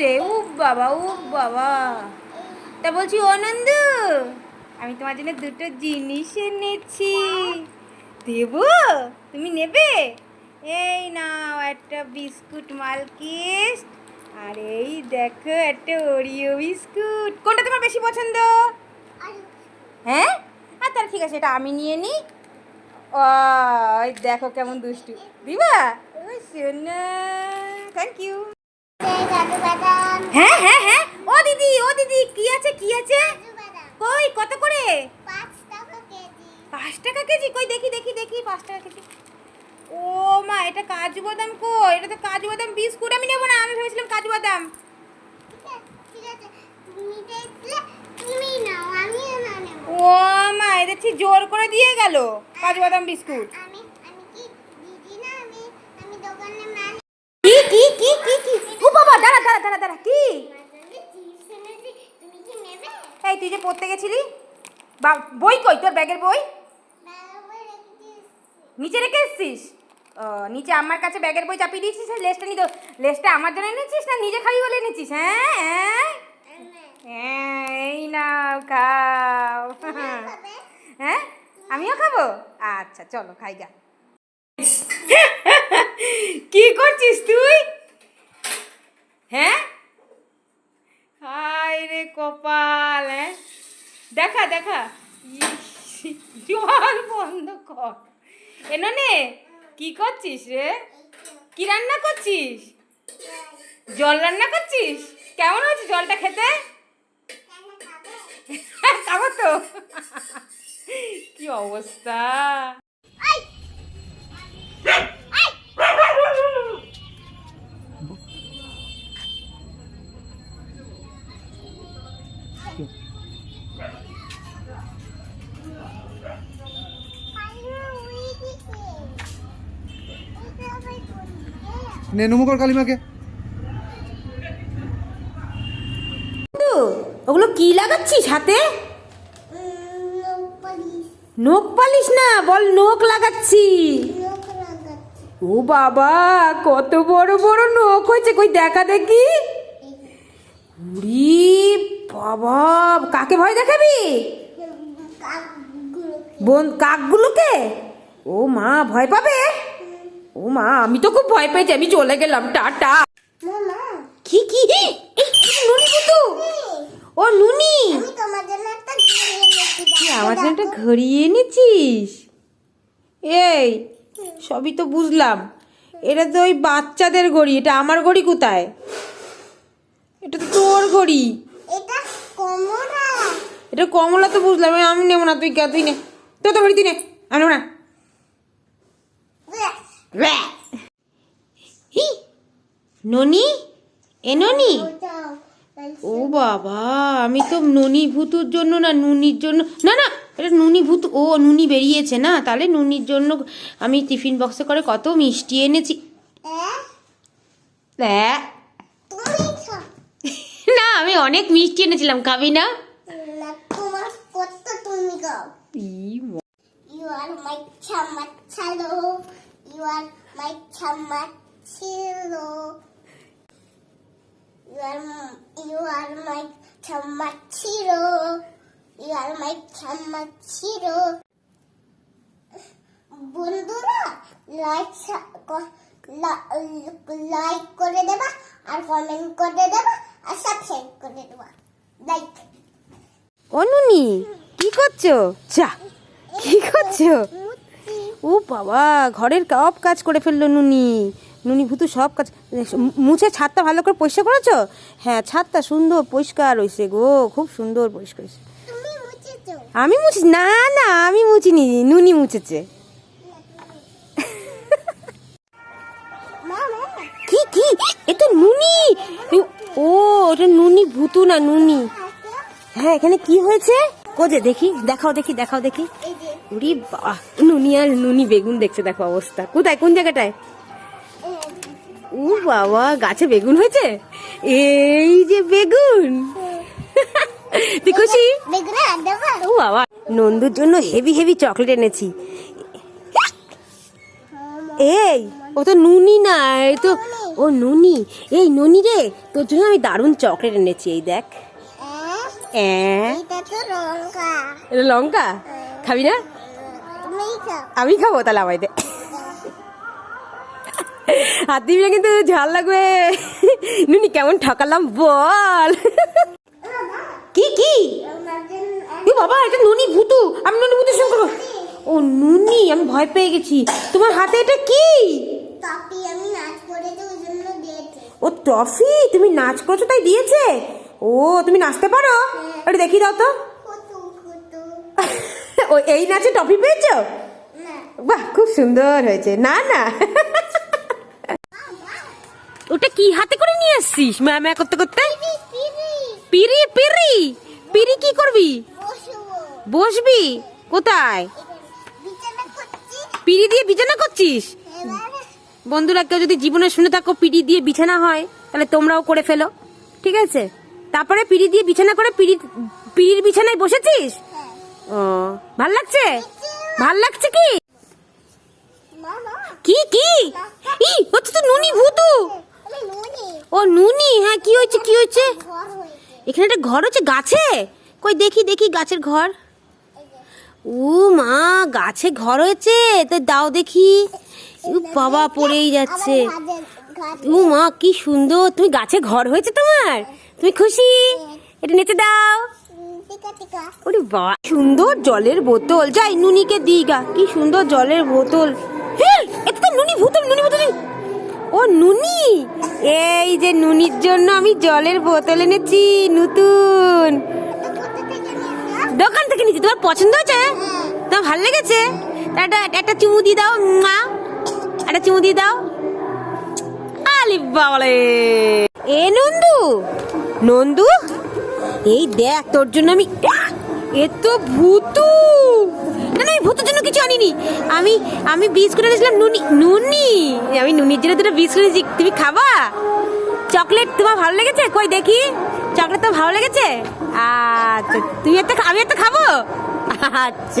এসছে উ বাবা উ বাবা। তা বলছি অনন্দ আমি তোমার জন্য দুটো জিনিস এনেছি। দেব? তুমি নেবে? এই নাও একটা বিস্কুট মালকিস আর এই দেখো একটা ওরিও বিস্কুট। কোনটা তোমার বেশি পছন্দ? হ্যাঁ? আর তাহলে ঠিক আছে, এটা আমি নিয়ে নিই ও ওই দেখো কেমন দুষ্টু। দিবা? ও সোনা। থ্যাংক ইউ হ্যাঁ হ্যাঁ হ্যাঁ। ও দিদি ও দিদি কি আছে কি আছে? কই কত করে? পাঁচ টাকা কেজি। কই দেখি দেখি দেখি পাঁচ টাকা কেজি। ও মা এটা কাজু বাদাম কই? এটা তো কাজু বাদাম বিস্কুট আমি নেব না? আমি ভেবেছিলাম কাজু বাদাম। ও মা এটা ঠিক জোর করে দিয়ে গেল কাজু বাদাম বিস্কুট কি কি কি কি কি ও বাবা দাঁড়া দাঁড়া দাঁড়া দাঁড়া কি এই তুই যে পড়তে গেছিলি? বা বই কই? তোর ব্যাগের বই? নিচে রেখে এসছিস? ও নিচে আমার কাছে ব্যাগের বই চাপিয়ে দিয়েছিস লেসটা নিতে লেসটা আমার জন্য এনেছিস না নিজে খাবি বলে এনেছিস? হ্যাঁ হ্যাঁ? হ্যাঁ এই নাও খাও। হ্যাঁ? আমিও খাব? আচ্ছা চলো খাই গা কি করছিস তুই? হ্যাঁ? হায় রে কপাল হ্যাঁ দেখা দেখা। জল বন্ধ কর। এনে কি করছিস রে? কি রান্না করছিস? জল রান্না করছিস? কেমন হয়েছে জলটা খেতে? খাব তো। কি অবস্থা? নে নমকর কালিমাকে। ওগুলো কি লাগাচ্ছিস হাতে? নখ পালিশ না বল নখ লাগাচ্ছি। ও বাবা কত বড় বড় নখ হয়েছে কই দেখা দেখি। উরি বাবা কাকে ভয় দেখাবি? বোন কাকগুলোকে? ও মা ভয় পাবে? ও মা আমি তো খুব ভয় পেয়েছি আমি চলে গেলাম টাটা। কি কি? ও নুনি। কি আমার জন্য একটা ঘড়ি এনেছিস? এই সবই তো বুঝলাম। এটা তো ওই বাচ্চাদের ঘড়ি এটা আমার ঘড়ি কোথায়? এটা তো তোর ঘড়ি। এটা কমলা তো বুঝলাম আমি নেব না তুই কে তুই নে। তোর তো ঘড়ি তুই নে আমি নেব না। হি, ননি এ ননি? ও বাবা আমি তো ননি ভুতুর জন্য না নুনির জন্য না না এটা নুনি ভূত ও নুনি বেরিয়েছে না তাহলে নুনির জন্য আমি টিফিন বক্সে করে কত মিষ্টি এনেছি। না আমি অনেক মিষ্টি এনেছিলাম খাবি না? You are my chamachalo. You are my chamachilo. You are you are my chamachiro. You are my chamachiro. বন্ধুরা লাইক লাইক করে দেবা আর কমেন্ট করে দেবা আর সাবস্ক্রাইব করে দেবা লাইক ও নুনি কি করছ চা কি করছ ও বাবা ঘরের সব কাজ করে ফেলল নুনি। নুনি ভুতু সব কাজ মুছে ছাদটা ভালো করে পরিষ্কার করেছ? হ্যাঁ ছাদটা সুন্দর পরিষ্কার হয়েছে গো খুব সুন্দর পরিষ্কার হয়েছে। আমি মুছি না না আমি মুছিনি নুনি মুছেছে। কি কি? এ তো নুনি! ও এটা নুনি ভুতু না নুনি। হ্যাঁ এখানে কি হয়েছে? কোজে দেখি দেখাও দেখি দেখাও দেখি। এই যে। নুনি আর নুনি বেগুন দেখছে দেখো অবস্থা। কোথায় কোন জায়গাটায়? ও বাবা গাছে বেগুন হয়েছে? এই যে বেগুন। তুই খুশি? ও বাবা নন্দুর জন্য হেভি হেভি চকলেট এনেছি। এই ও তো নুনি না এই তো ও নুনি। এই নুনি রে তোর জন্য আমি দারুণ চকলেট এনেছি এই দেখ। এটা লঙ্কা। এটা লঙ্কা? খাবি না? আমি খাব। তাহলে আমায় দে। হাত দিবি না কিন্তু ঝাল লাগবে। নুনি কেমন ঠকালাম বল। কি কি? এ বাবা এটা নুনি ভুতু। আমি নুনি ভুতু সঙ্গে করব। ও নুনি আমি ভয় পেয়ে গেছি। তোমার হাতে এটা কি? ও টফি তুমি নাচ করছ তাই দিয়েছে? ও তুমি নাচতে পারো? একটু দেখি দাও তো। ও এই নাচে টফি পেয়েছ? বাহ খুব সুন্দর হয়েছে। না না। ওটা কি হাতে করে নিয়ে আসছিস? ম্যা ম্যা করতে করতে? পিরি পিরি। পিরি কি করবি? বসবি। কোথায়? পিড়ি দিয়ে বিছানা করছিস? বন্ধুরা কেউ যদি জীবনে শুনে থাকো পিড়ি দিয়ে বিছানা হয় তাহলে তোমরাও করে ফেলো। ঠিক আছে? তারপরে পিড়ি দিয়ে বিছানা করে পিড়ি পিড়ির বিছানায় বসেছিস? ও ভালো লাগছে? ভালো লাগছে কি? কি কি? ই হচ্ছে তো নুনি ভূতু। ও নুনি হ্যাঁ কি হয়েছে কি হয়েছে? এখানে একটা ঘর হচ্ছে গাছে? কই দেখি দেখি গাছের ঘর। ও মা গাছে ঘর হয়েছে? তো দাও দেখি। বাবা পড়েই যাচ্ছে। ও মা, কি সুন্দর। তুমি গাছে ঘর হয়েছে তোমার? তুমি খুশি? এটা নেচে দাও। ওরে বাবা সুন্দর জলের বোতল। যাই, নুনিকে দিই গা। কি সুন্দর জলের বোতল। এটা তো নুনি বোতল নুনি বোতল ও নুনি, এই যে নুনির জন্য আমি জলের বোতল এনেছি, নতুন। দোকান থেকে নিচ্ছি তোমার পছন্দ হয়েছে? তোমার ভালো লেগেছে? একটা একটা চুমু দিয়ে দাও, মা। একটা চুমু দিয়ে দাও। এ নন্দু নন্দু এই দেখ তোর জন্য আমি এ তো না জন্য কিছু আমি আমি নুনি নুনি আমি দুটো তুমি খাবা চকলেট তোমার ভালো লেগেছে কই দেখি চকলেট তো ভালো লেগেছে আচ্ছা একটা আমি একটা খাব আচ্ছা